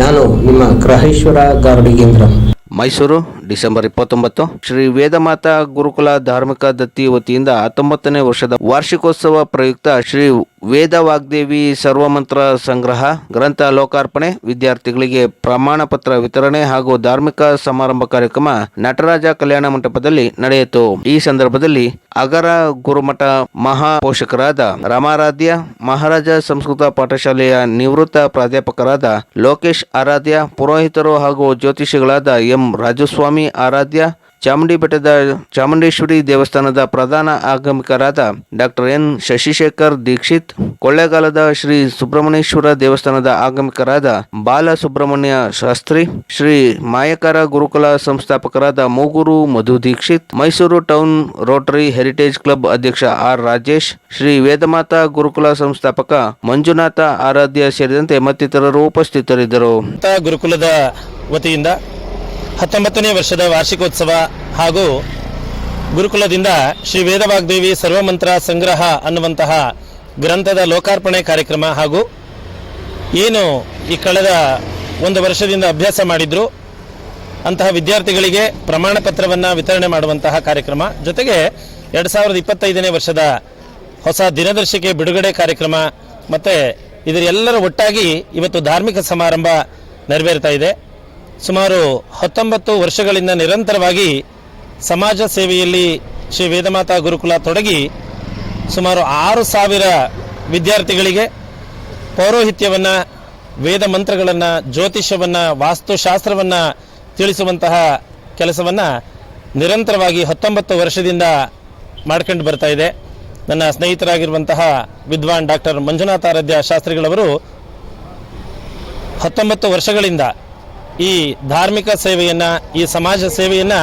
ನಾನು ನಿಮ್ಮ ಗ್ರಹೇಶ್ವರ ಗಾರ್ಡಿಗೇಂದ್ರ ಮೈಸೂರು, ಡಿಸೆಂಬರ್ ಇಪ್ಪತ್ತೊಂಬತ್ತು. ಶ್ರೀ ವೇದಮಾತಾ ಗುರುಕುಲ ಧಾರ್ಮಿಕ ದತ್ತಿ ವತಿಯಿಂದ ಹತ್ತೊಂಬತ್ತನೇ ವರ್ಷದ ವಾರ್ಷಿಕೋತ್ಸವ ಪ್ರಯುಕ್ತ ಶ್ರೀ ವೇದ ವಾಗ್ದೇವಿ ಸರ್ವಮಂತ್ರ ಸಂಗ್ರಹ, ಗ್ರಂಥ ಲೋಕಾರ್ಪಣೆ, ವಿದ್ಯಾರ್ಥಿಗಳಿಗೆ ಪ್ರಮಾಣ ಪತ್ರ ವಿತರಣೆ ಹಾಗೂ ಧಾರ್ಮಿಕ ಸಮಾರಂಭ ಕಾರ್ಯಕ್ರಮ ನಟರಾಜ ಕಲ್ಯಾಣ ಮಂಟಪದಲ್ಲಿ ನಡೆಯಿತು. ಈ ಸಂದರ್ಭದಲ್ಲಿ ಅಗರ ಗುರುಮಠ ಮಹಾ ಪೋಷಕರಾದ ರಾಮಾರಾಧ್ಯ ಮಹಾರಾಜ ಸಂಸ್ಕೃತ ಪಾಠಶಾಲೆಯ ನಿವೃತ್ತ ಪ್ರಾಧ್ಯಾಪಕರಾದ ಲೋಕೇಶ್ ಆರಾಧ್ಯ ಪುರೋಹಿತರು ಹಾಗೂ ಜ್ಯೋತಿಷಿಗಳಾದ ಎಂ ರಾಜಸ್ವಾಮಿ ಆರಾಧ್ಯ ಚಾಮುಂಡಿ ಬೆಟ್ಟದ ಚಾಮುಂಡೇಶ್ವರಿ ದೇವಸ್ಥಾನದ ಪ್ರಧಾನ ಆಗಮಿಕರಾದ ಡಾಕ್ಟರ್ ಎನ್ ಶಶಿಶೇಖರ್ ದೀಕ್ಷಿತ್, ಕೊಳ್ಳೇಗಾಲದ ಶ್ರೀ ಸುಬ್ರಹ್ಮಣ್ಯೇಶ್ವರ ದೇವಸ್ಥಾನದ ಆಗಮಿಕರಾದ ಬಾಲ ಸುಬ್ರಹ್ಮಣ್ಯ ಶಾಸ್ತ್ರಿ, ಶ್ರೀ ಮಾಯಕರ ಗುರುಕುಲ ಸಂಸ್ಥಾಪಕರಾದ Mugur Madhu Dixit, Mysuru town Rotary heritage club ಅಧ್ಯಕ್ಷ ಆರ್ ರಾಜೇಶ್, ಶ್ರೀ ವೇದಮಾತಾ ಗುರುಕುಲ ಸಂಸ್ಥಾಪಕ ಮಂಜುನಾಥ ಆರಾಧ್ಯ ಸೇರಿದಂತೆ ಮತ್ತಿತರರು ಉಪಸ್ಥಿತರಿದ್ದರು. ಗುರುಕುಲದ ವತಿಯಿಂದ ಹತ್ತೊಂಬತ್ತನೇ ವರ್ಷದ ವಾರ್ಷಿಕೋತ್ಸವ ಹಾಗೂ ಗುರುಕುಲದಿಂದ ಶ್ರೀ ವೇದವಾಗ್ದೇವಿ ಸರ್ವಮಂತ್ರ ಸಂಗ್ರಹ ಅನ್ನುವಂತಹ ಗ್ರಂಥದ ಲೋಕಾರ್ಪಣೆ ಕಾರ್ಯಕ್ರಮ ಹಾಗೂ ಏನು ಈ ಕಳೆದ ಒಂದು ವರ್ಷದಿಂದ ಅಭ್ಯಾಸ ಮಾಡಿದ್ರು, ಅಂತಹ ವಿದ್ಯಾರ್ಥಿಗಳಿಗೆ ಪ್ರಮಾಣ ಪತ್ರವನ್ನು ವಿತರಣೆ ಮಾಡುವಂತಹ ಕಾರ್ಯಕ್ರಮ. ಜೊತೆಗೆ ಎರಡು ಸಾವಿರದ ಇಪ್ಪತ್ತೈದನೇ ವರ್ಷದ ಹೊಸ ದಿನದರ್ಶಿಕೆ ಬಿಡುಗಡೆ ಕಾರ್ಯಕ್ರಮ ಮತ್ತು ಇದರೆಲ್ಲರ ಒಟ್ಟಾಗಿ ಇವತ್ತು ಧಾರ್ಮಿಕ ಸಮಾರಂಭ ನೆರವೇರ್ತಾ ಇದೆ. ಸುಮಾರು ಹತ್ತೊಂಬತ್ತು ವರ್ಷಗಳಿಂದ ನಿರಂತರವಾಗಿ ಸಮಾಜ ಸೇವೆಯಲ್ಲಿ ಶ್ರೀ ವೇದಮಾತಾ ಗುರುಕುಲ ತೊಡಗಿ ಸುಮಾರು ಆರು ಸಾವಿರ ವಿದ್ಯಾರ್ಥಿಗಳಿಗೆ ಪೌರೋಹಿತ್ಯವನ್ನು, ವೇದ ಮಂತ್ರಗಳನ್ನು, ಜ್ಯೋತಿಷ್ಯವನ್ನು, ವಾಸ್ತುಶಾಸ್ತ್ರವನ್ನು ತಿಳಿಸುವಂತಹ ಕೆಲಸವನ್ನು ನಿರಂತರವಾಗಿ ಹತ್ತೊಂಬತ್ತು ವರ್ಷದಿಂದ ಮಾಡ್ಕೊಂಡು ಬರ್ತಾ ಇದೆ. ನನ್ನ ಸ್ನೇಹಿತರಾಗಿರುವಂತಹ ವಿದ್ವಾನ್ ಡಾಕ್ಟರ್ ಮಂಜುನಾಥ ಆರಾಧ್ಯ ಶಾಸ್ತ್ರಿಗಳವರು ಹತ್ತೊಂಬತ್ತು ವರ್ಷಗಳಿಂದ ಈ ಧಾರ್ಮಿಕ ಸೇವೆಯನ್ನು ಈ ಸಮಾಜ ಸೇವೆಯನ್ನು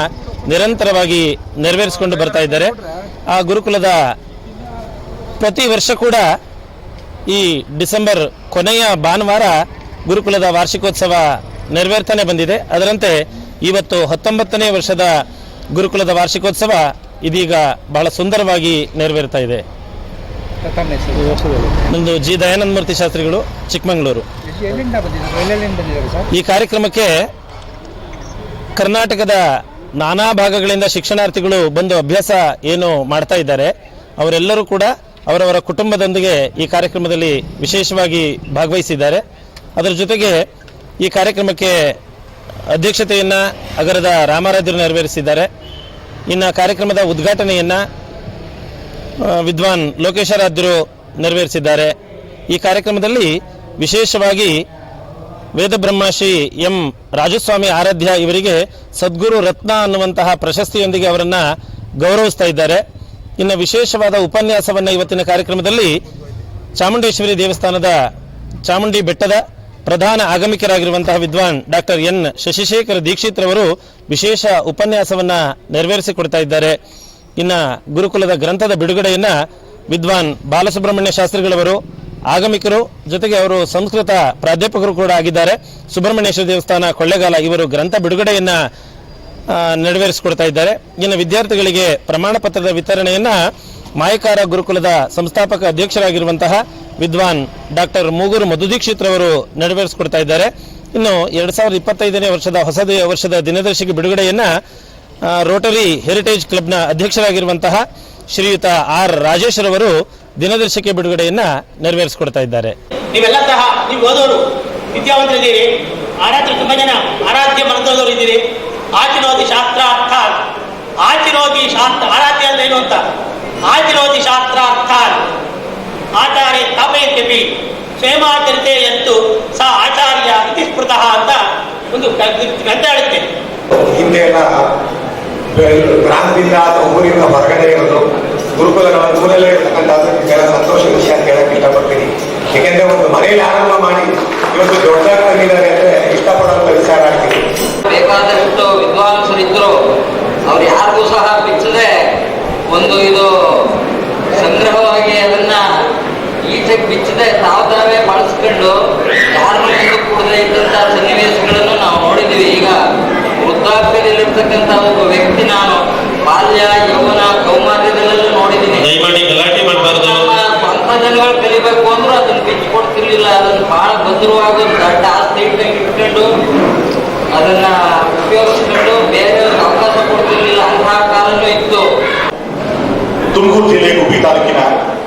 ನಿರಂತರವಾಗಿ ನೆರವೇರಿಸಿಕೊಂಡು ಬರ್ತಾ ಇದ್ದಾರೆ. ಆ ಗುರುಕುಲದ ಪ್ರತಿ ವರ್ಷ ಕೂಡ ಈ ಡಿಸೆಂಬರ್ ಕೊನೆಯ ಭಾನುವಾರ ಗುರುಕುಲದ ವಾರ್ಷಿಕೋತ್ಸವ ನೆರವೇರ್ತಾನೆ ಬಂದಿದೆ. ಅದರಂತೆ ಇವತ್ತು ಹತ್ತೊಂಬತ್ತನೇ ವರ್ಷದ ಗುರುಕುಲದ ವಾರ್ಷಿಕೋತ್ಸವ ಇದೀಗ ಬಹಳ ಸುಂದರವಾಗಿ ನೆರವೇರ್ತಾ ಇದೆ. ನಮ್ಮದು ಜಿ. ದಯಾನಂದ ಮೂರ್ತಿ ಶಾಸ್ತ್ರಿಗಳು ಚಿಕ್ಕಮಗಳೂರು. ಈ ಕಾರ್ಯಕ್ರಮಕ್ಕೆ ಕರ್ನಾಟಕದ ನಾನಾ ಭಾಗಗಳಿಂದ ಶಿಕ್ಷಣಾರ್ಥಿಗಳು ಬಂದು ಅಭ್ಯಾಸ ಏನು ಮಾಡ್ತಾ ಇದ್ದಾರೆ, ಅವರೆಲ್ಲರೂ ಕೂಡ ಅವರವರ ಕುಟುಂಬದೊಂದಿಗೆ ಈ ಕಾರ್ಯಕ್ರಮದಲ್ಲಿ ವಿಶೇಷವಾಗಿ ಭಾಗವಹಿಸಿದ್ದಾರೆ. ಅದರ ಜೊತೆಗೆ ಈ ಕಾರ್ಯಕ್ರಮಕ್ಕೆ ಅಧ್ಯಕ್ಷತೆಯನ್ನು ಅಗರದ ರಾಮಾರಾಧ್ಯರು ನೆರವೇರಿಸಿದ್ದಾರೆ. ಇನ್ನು ಕಾರ್ಯಕ್ರಮದ ಉದ್ಘಾಟನೆಯನ್ನು ವಿದ್ವಾನ್ ಲೋಕೇಶರಾಧ್ಯರು ನೆರವೇರಿಸಿದ್ದಾರೆ. ಈ ಕಾರ್ಯಕ್ರಮದಲ್ಲಿ ವಿಶೇಷವಾಗಿ ವೇದಬ್ರಹ್ಮಶ್ರೀ ಎಂ ರಾಜಸ್ವಾಮಿ ಆರಾಧ್ಯ ಇವರಿಗೆ ಸದ್ಗುರು ರತ್ನ ಅನ್ನುವಂತಹ ಪ್ರಶಸ್ತಿಯೊಂದಿಗೆ ಅವರನ್ನ ಗೌರವಿಸ್ತಾ ಇದ್ದಾರೆ. ಇನ್ನು ವಿಶೇಷವಾದ ಉಪನ್ಯಾಸವನ್ನು ಇವತ್ತಿನ ಕಾರ್ಯಕ್ರಮದಲ್ಲಿ ಚಾಮುಂಡೇಶ್ವರಿ ದೇವಸ್ಥಾನದ ಚಾಮುಂಡಿ ಬೆಟ್ಟದ ಪ್ರಧಾನ ಆಗಮಿಕರಾಗಿರುವಂತಹ ವಿದ್ವಾನ್ ಡಾಕ್ಟರ್ ಎನ್ ಶಶಿಶೇಖರ್ ದೀಕ್ಷಿತ್ ರವರು ವಿಶೇಷ ಉಪನ್ಯಾಸವನ್ನ ನೆರವೇರಿಸಿಕೊಡ್ತಾ ಇದ್ದಾರೆ. ಇನ್ನ ಗುರುಕುಲದ ಗ್ರಂಥದ ಬಿಡುಗಡೆಯನ್ನ ವಿದ್ವಾನ್ ಬಾಲಸುಬ್ರಹ್ಮಣ್ಯ ಶಾಸ್ತ್ರಿಗಳವರು ಆಗಮಿಕರು ಜೊತೆಗೆ ಅವರು ಸಂಸ್ಕೃತ ಪ್ರಾಧ್ಯಾಪಕರು ಕೂಡ ಆಗಿದ್ದಾರೆ. ಸುಬ್ರಹ್ಮಣ್ಯೇಶ್ವರ ದೇವಸ್ಥಾನ ಕೊಳ್ಳೆಗಾಲ ಇವರು ಗ್ರಂಥ ಬಿಡುಗಡೆಯನ್ನ ನೆರವೇರಿಸಿಕೊಡ್ತಾ ಇದ್ದಾರೆ. ಇನ್ನು ವಿದ್ಯಾರ್ಥಿಗಳಿಗೆ ಪ್ರಮಾಣ ಪತ್ರದ ವಿತರಣೆಯನ್ನ ಮಾಯಕಾರ ಗುರುಕುಲದ ಸಂಸ್ಥಾಪಕ ಅಧ್ಯಕ್ಷರಾಗಿರುವಂತಹ ವಿದ್ವಾನ್ ಡಾಕ್ಟರ್ ಮೂಗೂರು ಮಧುದೀಕ್ಷಿತ್ ಅವರು ನೆರವೇರಿಸಿಕೊಡ್ತಾ ಇದ್ದಾರೆ. ಇನ್ನು ಎರಡ್ ಸಾವಿರದ ಇಪ್ಪತ್ತೈದನೇ ವರ್ಷದ ಹೊಸದೇ ವರ್ಷದ ದಿನದರ್ಶಿಗೆ ಬಿಡುಗಡೆಯನ್ನ ರೋಟರಿ ಹೆರಿಟೇಜ್ ಕ್ಲಬ್ನ ಅಧ್ಯಕ್ಷರಾಗಿರುವಂತಹ ಶ್ರೀಯುತ ಆರ್ ರಾಜೇಶ್ ರವರು ದಿನದರ್ಶಿಕೆ ಬಿಡುಗಡೆಯನ್ನ ನೆರವೇರಿಸಿಕೊಡ್ತಾ ಇದ್ದಾರೆ. ನೀವೆಲ್ಲ ಸಹ ನೀವು ಓದೋರು ವಿದ್ಯಾವಂತರಿದ್ದೀರಿ ಆರಾಧ್ಯ ತುಂಬ ಜನ ಆರಾಧ್ಯ ಮನದವರು ಇದ್ದೀರಿ. ಆಚಿರೋಧಿ ಶಾಸ್ತ್ರ ಅರ್ಥ ಆಚಿರೋಧಿ ಶಾಸ್ತ್ರ ಆರಾಧ್ಯ ಅಂದ್ರೆ ಏನು ಅಂತ? ಆಚಿರೋಧಿ ಶಾಸ್ತ್ರ ಅರ್ಥ ಆಚಾರ್ಯ ಸ್ಥಾಪಯತ್ಯಪಿ ಕ್ಷೇಮಾಚರಿತೆ ಎಂದು ಸ ಆಚಾರ್ಯ ಇತಿ ಸ್ಮೃತಃ ಅಂತ ಒಂದು ಗ್ರಂಥ ಹೇಳುತ್ತೆ ಹಿಂದೆ ಎಲ್ಲ ಗ್ರಾಮದಿಂದ ಅಥವಾ ಊರಿಂದ ಹೊರಗಡೆ ಇರೋದು. ಗುರುಕುಲಗಳ ಊರಲ್ಲೇ ಇರತಕ್ಕಂಥ ನಿಮಗೆಲ್ಲ ಸಂತೋಷ ವಿಷಯ ಹೇಳಕ್ ಇಷ್ಟಪಡ್ತೀನಿ. ಏಕೆಂದ್ರೆ ಒಂದು ಮನೆಯಲ್ಲಿ ಆರಂಭ ಮಾಡಿ ಇವತ್ತು ದೊಡ್ಡದಾಗಿದ್ದಾರೆ ಅಂದ್ರೆ ಇಷ್ಟಪಡುವಂತ ವಿಚಾರ ಆಗ್ತೀನಿ ಬೇಕಾದಷ್ಟು ವಿದ್ವಾಂಸರಿದ್ದರು ಅವ್ರು ಯಾರಿಗೂ ಸಹ ಬಿಚ್ಚದೆ ಒಂದು ಇದು ಸಂಗ್ರಹವಾಗಿ ಅದನ್ನ ಈಚೆಗೆ ಬಿಚ್ಚದೆ ತಾವು ತಾವೇ ಬಳಸ್ಕೊಂಡು ಯಾರ ಕೂಡದೆ ಇದ್ದಂಥ ಸನ್ನಿವೇಶಗಳನ್ನು ನಾವು ನೋಡಿದ್ದೀವಿ ಈಗ ವೃದ್ಧಾಪ್ಯದಲ್ಲಿರ್ತಕ್ಕಂಥ ಒಬ್ಬ ವ್ಯಕ್ತಿ ನಾನು, ಬಾಲ್ಯ, ಯೌವನ ಅದನ್ನು ಬಹಳ ಭದ್ರವಾಗಿ ದೊಡ್ಡ ಆಸ್ತಿ ಇಟ್ಕೊಂಡು ಅದನ್ನ ಉಪಯೋಗಿಸ್ಕೊಂಡು ಬೇರೆಯವ್ರಿಗೆ ಅವಕಾಶ ಕೊಡ್ತಿರ್ಲಿಲ್ಲ, ಅಂತಹ ಕಾಲನೂ ಇತ್ತು. ತುಮಕೂರು ಜಿಲ್ಲೆ ಗುಬ್ಬಿ ತಾಲೂಕಿನ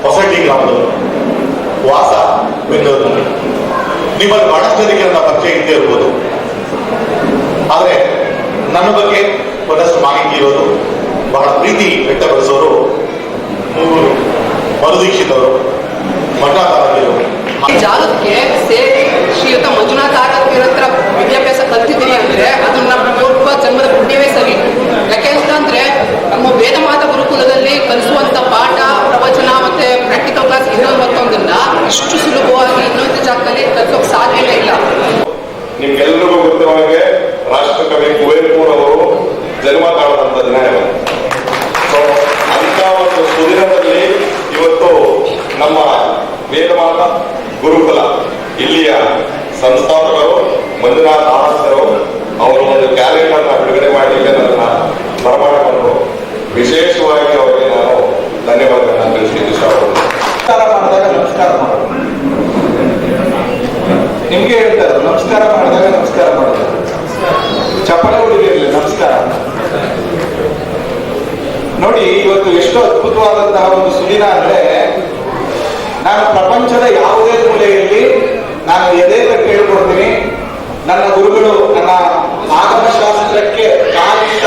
ಹೊಸಳ್ಳಿ ಗ್ರಾಮದವರು. ವಾಸ, ಬೆಂಗಳೂರಿನಲ್ಲಿ. ನಿಮ್ಮಲ್ಲಿ ಬಹಳಷ್ಟು ಜನಕ್ಕೆ ನನ್ನ ಪರಿಚಯ ಇದ್ದೇ ಇರ್ಬೋದು. ಆದರೆ ನನ್ನ ಬಗ್ಗೆ ಒಂದಷ್ಟು ಮಾಹಿತಿ ಇರೋದು, ಬಹಳ ಪ್ರೀತಿ ವ್ಯಕ್ತಪಡಿಸೋರು ಮೂರು ಮರುದೀಕ್ಷಿತವರು ಮಂಜುನಾಥ್ ಆನಂದರು ಅವರು ಒಂದು ಕ್ಯಾಲೆಂಡರ್ನ ಬಿಡುಗಡೆ ಮಾಡಲಿಕ್ಕೆ ನನ್ನ ಬರಮಾಡಿಕೊಂಡು ವಿಶೇಷವಾಗಿ ಅವರಿಗೆ ನಾನು ಧನ್ಯವಾದಗಳನ್ನು ತಿಳಿಸಲಿಕ್ಕೆ ಇಷ್ಟಪಡ್ತೀನಿ ನಮಸ್ಕಾರ ಮಾಡಿದಾಗ ನಮಸ್ಕಾರ ಮಾಡೋದು. ನಿಮ್ಗೆ ಹೇಳ್ತಾರೆ ನಮಸ್ಕಾರ ಮಾಡಿದಾಗ ನಮಸ್ಕಾರ ಮಾಡೋದು. ಚಪ್ಪಳೆ ಹುಡುಗಿರಲಿ ನಮಸ್ಕಾರ. ನೋಡಿ, ಇವತ್ತು ಎಷ್ಟು ಅದ್ಭುತವಾದಂತಹ ಒಂದು ಸುದಿನ ಅಂದ್ರೆ, ನಾನು ಪ್ರಪಂಚದ ಯಾವುದೇ ಮೂಲೆಯಲ್ಲಿ ನಾನು ಎದೆ ಕೇಳ್ಕೊಡ್ತೀನಿ. ನನ್ನ ಗುರುಗಳು ನನ್ನ ಆಗಮ ಶಾಸ್ತ್ರಕ್ಕೆ ಕಾಲಿಟ್ಟ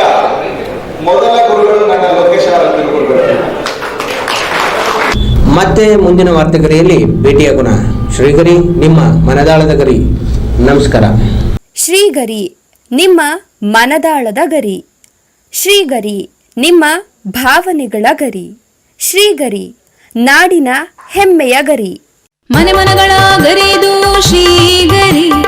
ಮೊದಲ ಗುರುಗಳು ನನ್ನ ಲೋಕೇಶ್ವರ ತಿಳ್ಕೊಳ್ಬೇಕು. ಮತ್ತೆ ಮುಂದಿನ ವಾರ್ತೆಗರಿಯಲ್ಲಿ ಭೇಟಿಯಾಗೋಣ ಶ್ರೀಗರಿ ನಿಮ್ಮ ಮನದಾಳದ ಗರಿ. ನಮಸ್ಕಾರ. ಶ್ರೀಗರಿ ನಿಮ್ಮ ಮನದಾಳದ ಗರಿ. ಶ್ರೀಗರಿ ನಿಮ್ಮ ಭಾವನೆಗಳ ಗರಿ. ಶ್ರೀಗರಿ ನಾಡಿನ ಹೆಮ್ಮೆಯ ಗರಿ. ಮನೆ ಮನಗಳ ಗರಿದು ಶ್ರೀಗರಿ.